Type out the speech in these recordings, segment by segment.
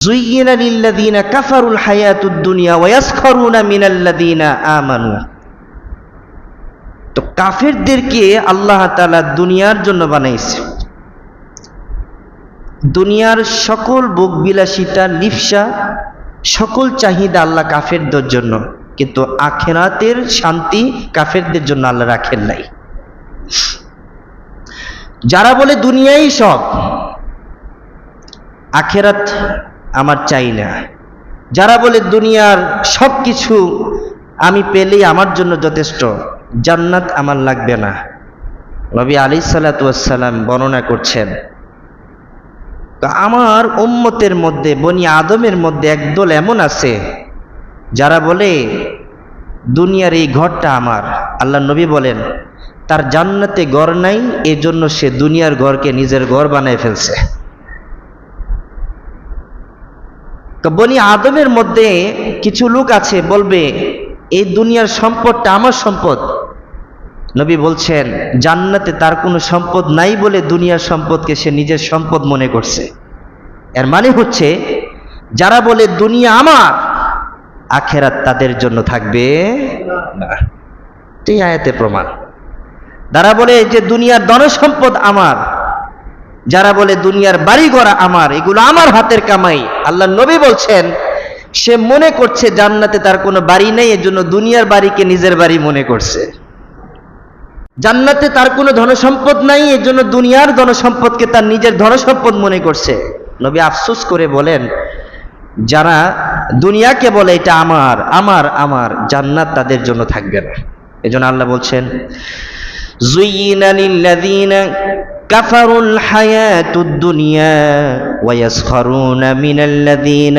زين للذين كفروا الحياة الدنيا ويسخرون من الذين آمنوا তো কাফেরদেরকে আল্লাহ তাআলা দুনিয়ার জন্য বানাইছে দুনিয়ার সকল ভোগ বিলাসিতা লিপসা সকল চাহিদা আল্লাহ কাফেরদের জন্য কিন্তু আখেরাতের শান্তি কাফেরদের জন্য আল্লাহ রাখেন নাই যারা বলে দুনিয়াই সব আখেরাত আমার চাই না। যারা বলে দুনিয়ার সব কিছু আমি পেলেই আমার জন্য যথেষ্ট, জান্নাত আমার লাগবে না। নবী আলি সাল্লাতাম বর্ণনা করছেন, তো আমার উম্মতের মধ্যে, বনি আদমের মধ্যে একদল এমন আছে, যারা বলে, দুনিয়ার এই ঘরটা আমার। আল্লাহ নবী বলেন, তার জান্নাতে ঘর নাই, এজন্য সে দুনিয়ার ঘরকে নিজের ঘর বানায় ফেলছে। তো বনি আদমের মধ্যে কিছু লোক আছে, বলবে, এই দুনিয়ার সম্পদটা আমার সম্পদ। নবী বলছেন, জান্নাতে তার কোনো সম্পদ নাই বলে দুনিয়ার সম্পদকে সে নিজের সম্পদ মনে করছে। এর মানে হচ্ছে, যারা বলে, দুনিয়া আমার, আখেরাত তাদের জন্য থাকবে না। আয়াতে প্রমাণ। যারা বলে যে, দুনিয়ার ধনসম্পদ আমার যারা বলে দুনিয়ার বাড়ি গড়া আমার, এগুলো আমার হাতের কামাই। আল্লাহ নবী বলছেন, সে মনে করছে জান্নাতে তার কোনো বাড়ি নেই এর জন্য দুনিয়ার বাড়িকে নিজের বাড়ি মনে করছে। জান্নাতে তার কোনো ধনসম্পদ নাই এর জন্য দুনিয়ার ধনসম্পদকে তার নিজের ধনসম্পদ মনে করছে। নবী আফসোস করে বলেন, যারা দুনিয়াকে বলে এটা আমার আমার আমার, জান্নাত তাদের জন্য থাকবে না। এজন্য আল্লাহ বলছেন كفروا الحياة الدنيا ويسخرون من الذين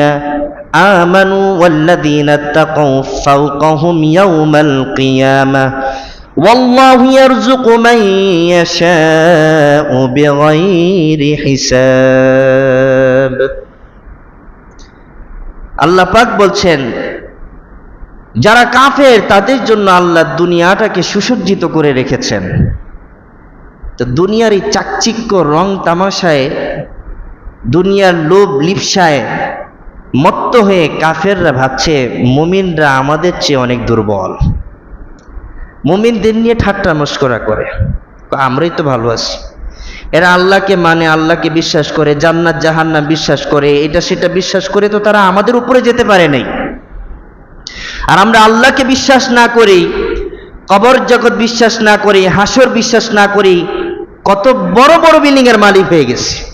آمنوا والذين اتقوا فوقهم يوم القيامة والله يرزق من يشاء بغير حساب আল্লাহ পাক বলছেন যারা কাফের তাদের জন্য আল্লাহ দুনিয়াটাকে সুসজ্জিত করে রেখেছেন তো দুনিয়ার এই চাকচিক্য রং তামাশায়, দুনিয়ার লোভ লিপসায় মত্ত হয়ে কাফেররা ভাবছে, মুমিনরা আমাদের চেয়ে অনেক দুর্বল। মুমিনদের নিয়ে ঠাট্টা মস্করা করে। আমরাই তো ভালো আছি। এরা আল্লাহকে মানে আল্লাহকে বিশ্বাস করে, জান্নাত, জাহান্নাম বিশ্বাস করে, এটা সেটা বিশ্বাস করে তো তারা আমাদের উপরে যেতে পারে নাই। আর আমরা আল্লাহকে বিশ্বাস না করি, কবর জগৎ বিশ্বাস না করি, হাসর বিশ্বাস না করি কত বড় বড় বিল্ডিং এর মালিক হয়ে গেছি।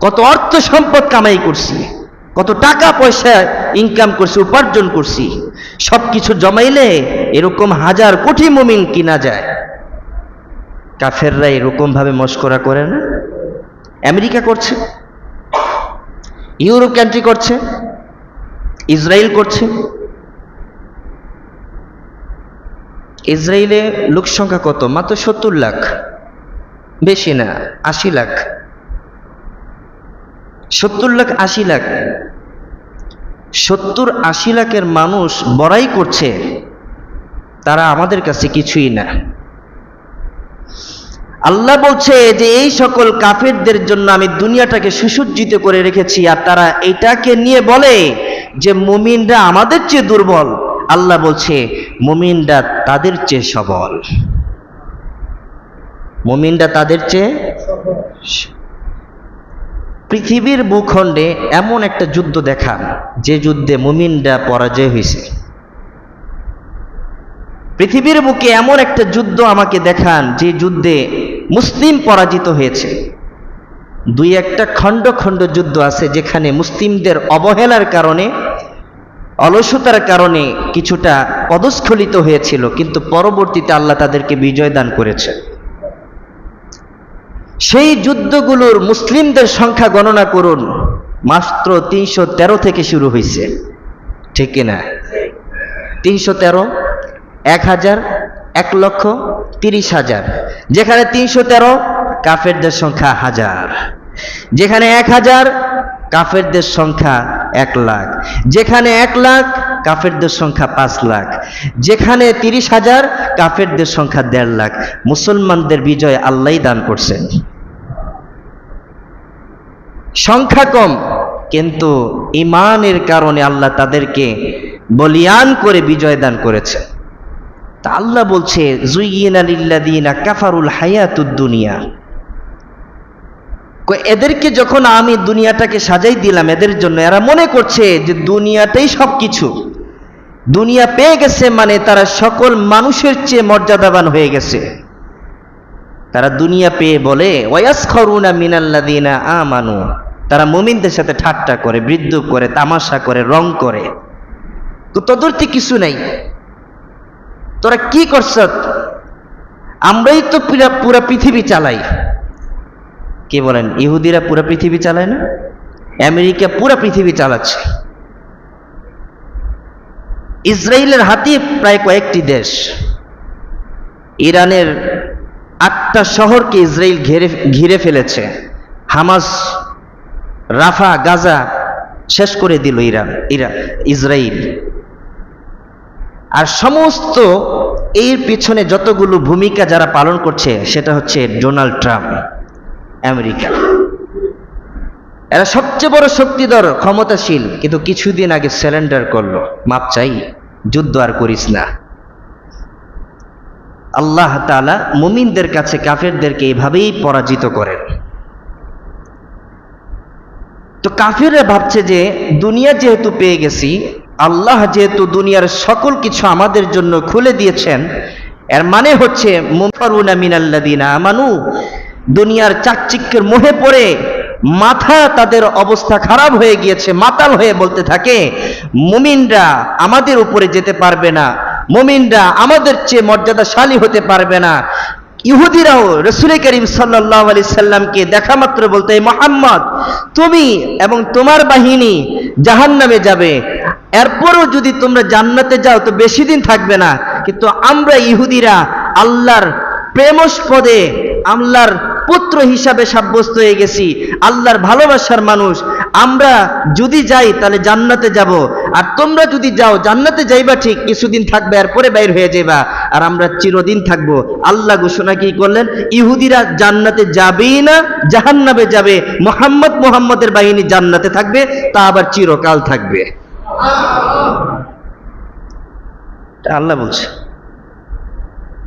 কত অর্থ সম্পদ কামাই করছি। কত টাকা পয়সা ইনকাম করছি, উপার্জন করছি। সব কিছু জমাইলে এরকম হাজার কোটি মুমিন কিনা যায়। কাফেররা এরকম ভাবে মস্করা করে না। আমেরিকা করছে। ইউরোপ কান্ট্রি করছে। ইসরায়েল করছে। ইসরায়েলে লোক সংখ্যা কত? মাত্র সত্তর লাখ। বেশি না, আশি লাখ। সত্তর লাখ, আশি লাখ। সত্তর, আশি লাখের মানুষ বড়াই করছে, তারা আমাদের কাছে কিছুই না। আল্লাহ বলছে যে, এই সকল কাফেরদের জন্য আমি দুনিয়াটাকে সুসজ্জিত করে রেখেছি, আর তারা এটাকে নিয়ে বলে যে, মুমিনরা আমাদের চেয়ে দুর্বল। আল্লাহ বলছে, মুমিনরা তাদের চেয়ে সবল। মুমিনরা তাদের চেয়ে পৃথিবীর ভূখণ্ডে এমন একটা যুদ্ধ দেখান, যে যুদ্ধে মুমিনরা পরাজয় হয়েছে। পৃথিবীর বুকে এমন একটা যুদ্ধ আমাকে দেখান, যে যুদ্ধে মুসলিম পরাজিত হয়েছে। দুই একটা খণ্ড খণ্ড যুদ্ধ আছে, যেখানে মুসলিমদের অবহেলার কারণে, অলসতার কারণে কিছুটা পদস্খলিত হয়েছিল, কিন্তু পরবর্তীতে আল্লাহ তাদেরকে বিজয় দান করেছে। সেই যুদ্ধগুলোর মুসলিমদের সংখ্যা গণনা করুন। মাত্র তিনশো তেরো থেকে শুরু হয়েছে ঠিক কিনা তিনশো তেরো, এক হাজার, এক লক্ষ, তিরিশ হাজার। যেখানে তিনশো তেরো, কাফেরদের সংখ্যা হাজার। যেখানে এক হাজার, কাফেরদের সংখ্যা এক লাখ। যেখানে এক লাখ, কাফেরদের সংখ্যা পাঁচ লাখ। যেখানে তিরিশ হাজার, কাফেরদের সংখ্যা দেড় লাখ। মুসলমানদের বিজয় আল্লাহ দান করছেন। সংখ্যা কম, কিন্তু ইমানের কারণে আল্লাহ তাদেরকে বলিয়ান করে বিজয় দান করেছে। তা আল্লাহ বলছে কাফারুল হায়াতুদ দুনিয়া। এদেরকে যখন আমি দুনিয়াটাকে সাজাই দিলাম, এদের জন্য এরা মনে করছে যে দুনিয়াটাই সব কিছু দুনিয়া পেয়ে গেছে মানে তারা সকল মানুষের চেয়ে মর্যাদাবান হয়ে গেছে। তারা দুনিয়া পেয়ে বলে আমানু। তারা মুমিনদের সাথে ঠাট্টা করে, বৃদ্ধ করে, তামাশা করে, রং করে। তো তোদের তো কিছু নাই। তোরা কি করছ? আমরাই তো পুরা পৃথিবী চালাই। কে বলেন, ইহুদিরা পুরা পৃথিবী চালায় না? আমেরিকা পুরা পৃথিবী চালাচ্ছে। ইসরায়েলের হাতে প্রায় কয়েকটি দেশ। ইরানের আটটা শহরকে ইসরায়েল ঘিরে ঘিরে ফেলেছে। হামাস, রাফা, গাজা শেষ করে দিল ইরান ইরা ইসরায়েল। আর সমস্ত এর পিছনে যতগুলো ভূমিকা যারা পালন করছে, সেটা হচ্ছে ডোনাল্ড ট্রাম্প, আমেরিকা। এরা সবচেয়ে বড় শক্তিধর, ক্ষমতাশীল, কিন্তু কিছুদিন আগে স্যালেন্ডার করল। মাপ চাই, যুদ্ধ আর করিস না। আল্লাহ তালা মুমিনদের কাছে, কাফেরদেরকে এইভাবেই পরাজিত করেন। তো কাফেররা ভাবছে যে, দুনিয়া যেহেতু পেয়ে গেছি, আল্লাহ যেহেতু দুনিয়ার সকল কিছু আমাদের জন্য খুলে দিয়েছেন, এর মানে হচ্ছে মুফারুনা আমানু, দুনিয়ার চাকচিক্যের মোহে পড়ে মাথা তাদের অবস্থা খারাপ হয়ে গিয়েছে, মাতাল হয়ে বলতে থাকে, মুমিনরা আমাদের উপরে যেতে পারবে না। মুমিনরা আমাদের চেয়ে মর্যাদাশালী হতে পারবে না। ইহুদিরাও রসুল করিম সাল্লাহ আলি সাল্লামকে দেখা মাত্র বলতে মোহাম্মদ, তুমি এবং তোমার বাহিনী জাহান নামে যাবে। এরপরও যদি তোমরা জান্নাতে যাও তো বেশি দিন থাকবে না। কিন্তু আমরা ইহুদিরা আল্লাহর প্রেমস্পদে আল্লাহর পুত্র হিসাবে সাব্যস্ত হয়ে গেছি। আল্লাহর ভালোবাসার মানুষ আমরা যদি যাই, তাহলে জান্নাতে যাব। আর তোমরা যদি যাও, জান্নাতে যাইবা ঠিক, কিছুদিন থাকবে, আর পরে বাইর হয়ে যাইবা। আর আমরা চিরদিন থাকব। আল্লাহ ঘোষণা কি করলেন? ইহুদিরা জান্নাতে যাবেই না জাহান্নাবে যাবে। মোহাম্মদ মোহাম্মদের বাহিনী জান্নাতে থাকবে, তা আবার চিরকাল থাকবে। আল্লাহ বলছে।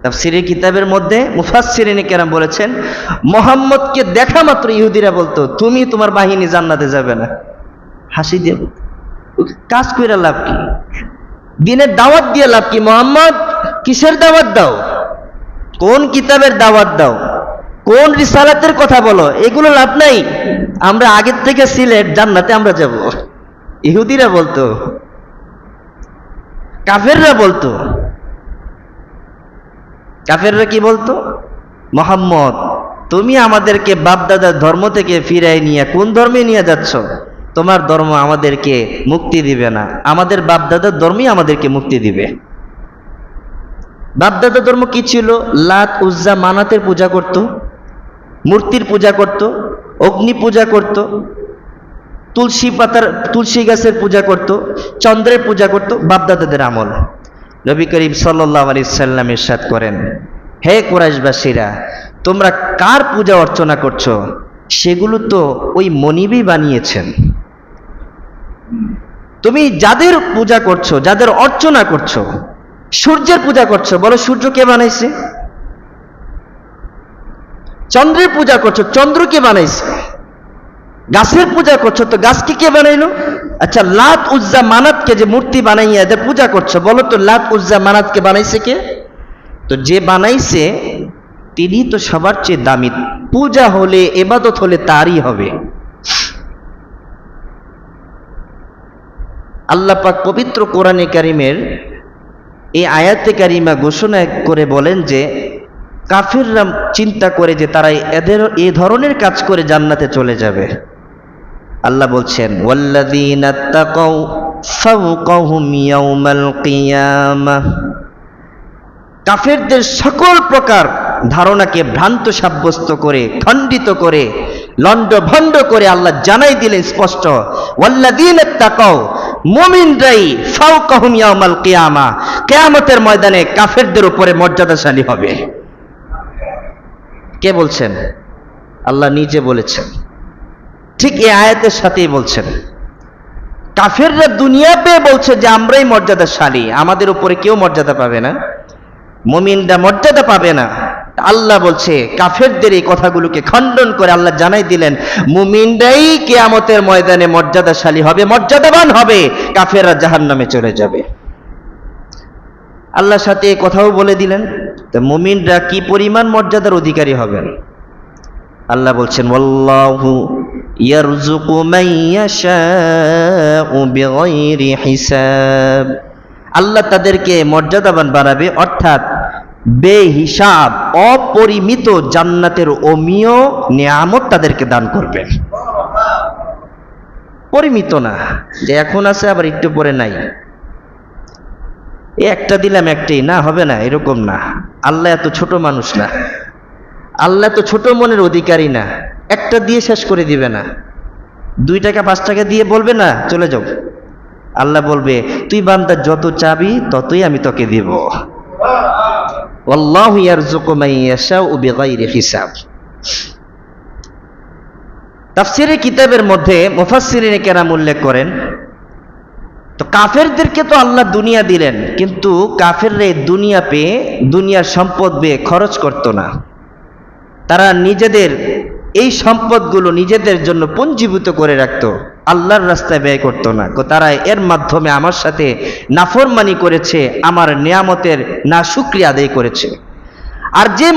তাফসিরের কিতাবের মধ্যে মুফাসসিরিনে কেরাম বলেছেন, মোহাম্মদকে দেখা মাত্র ইহুদিরা বলতো, তুমি তোমার বাহিনী জান্নাতে যাবে না। হাসি দিয়ে কাজ কইরা লাভ কি? দিনের দাওয়াত দিয়ে লাভ কি? মোহাম্মদ, কিসের দাওয়াত দাও? কোন কিতাবের দাওয়াত দাও? কোন রিসালাতের কথা বলো? এগুলো লাভ নাই। আমরা আগের থেকে সিলেট জান্নাতে আমরা যাব। ইহুদিরা বলতো, কাফেররা বলতো কাফেররা কি বলতো? মোহাম্মদ, তুমি আমাদেরকে বাপদাদার ধর্ম থেকে ফিরাই নিয়ে কোন ধর্মে নিয়ে যাচ্ছ? তোমার ধর্ম আমাদেরকে মুক্তি দিবে না। আমাদের বাপদাদার ধর্মই আমাদেরকে মুক্তি দিবে। বাপদাদা ধর্ম কি ছিল? লাত, উজ্জা, মানাতের পূজা করত, মূর্তির পূজা করত, অগ্নি পূজা করত, তুলসী পাতার, তুলসী গাছের পূজা করত, চন্দ্রের পূজা করত, বাপদাদাদের আমল। নবী করিম সাল্লাহ আলি সাল্লাম ইরশাদ করেন, হে কোরাইশবাসীরা, তোমরা কার পূজা অর্চনা করছ? সেগুলো তো ওই মনিবই বানিয়েছেন। তুমি যাদের পূজা করছ, যাদের অর্চনা করছ, সূর্যের পূজা করছ, বলো সূর্য কে বানাইছে? চন্দ্রের পূজা করছ, চন্দ্র কে বানাইছে? গাছের পূজা করছ, তো গাছকে কে বানাইলো? আচ্ছা লাত উজ্জা মানাতকে যে মূর্তি বানাইয়া এদের পূজা করছ, বলো তো লাত উজ্জা মানাতকে বানাইছে কে? তো যে বানাইছে, তিনি তো সবার চেয়ে দামি। পূজা হলে, এবাদত হলে তারই হবে। আল্লাহ পাক পবিত্র কোরআনে কারিমের এই আয়াতে কারিমা ঘোষণা করে বলেন যে, কাফিররা চিন্তা করে যে তারা এদের, এ ধরনের কাজ করে জান্নাতে চলে যাবে। আল্লাহ বলছেন কাফেরদের সকল প্রকার ধারণাকে ভ্রান্ত সাব্যস্ত করে, খণ্ডিত করে লণ্ড ভণ্ড করে আল্লাহ জানাই দিলেন স্পষ্ট কিয়ামা কিয়ামতের ময়দানে কাফেরদের উপরে মর্যাদাশালী হবে। কে বলছেন? আল্লাহ নিজে বলেছেন। ঠিক এই আয়াতের সাথেই বলছেন, কাফেররা দুনিয়া পেয়ে বলছে যে আমরাই মর্যাদাশালী, আমাদের উপরে কেউ মর্যাদা পাবে না, মুমিনরা মর্যাদা পাবে না। আল্লাহ বলছে, কাফেরদের এই কথাগুলোকে খণ্ডন করে আল্লাহ জানাই দিলেন, মুমিনরাই কেয়ামতের ময়দানে মর্যাদাশালী হবে, মর্যাদাবান হবে, কাফেররা জাহান্নামে চলে যাবে। আল্লাহর সাথে কথাও বলে দিলেন, তা মুমিনরা কি পরিমাণ মর্যাদার অধিকারী হবেন? আল্লাহ বলছেন, ওয়াল্লাহু হিসাব। আল্লাহ তাদেরকে মর্যাদাবান বানাবে, অর্থাৎ বেহিসাব, অপরিমিত জান্নাতের অমীয় নিয়ামত তাদেরকে দান করবেন পরিমিত না, যে এখন আছে আবার একটু পরে নাই। একটা দিলাম একটাই না, হবে না, এরকম না। আল্লাহ এত ছোট মানুষ না। আল্লাহ তো ছোট মনের অধিকারী না। একটা দিয়ে শেষ করে দিবে না। দুই টাকা, পাঁচ টাকা দিয়ে বলবে না, চলে যাও। আল্লাহ বলবে, তুই বান্দা, যত চাবি, ততই আমি তোকে দিব। হিসাব। তাফসিরের কিতাবের মধ্যে মুফাসসিরিনে কেরাম উল্লেখ করেন, তো কাফেরদেরকে তো আল্লাহ দুনিয়া দিলেন, কিন্তু কাফেররা দুনিয়া পেয়ে, দুনিয়ার সম্পদ পেয়ে খরচ করতো না। তারা নিজেদের এই সম্পদগুলো নিজেদের জন্য পঞ্জীভূত করে রাখত। আল্লাহর রাস্তায় ব্যয় করতো না। তারা এর মাধ্যমে আমার সাথে নাফরমানি করেছে, আমার নিয়ামতের না শুক্রিয়া আদায় করেছে। আর যে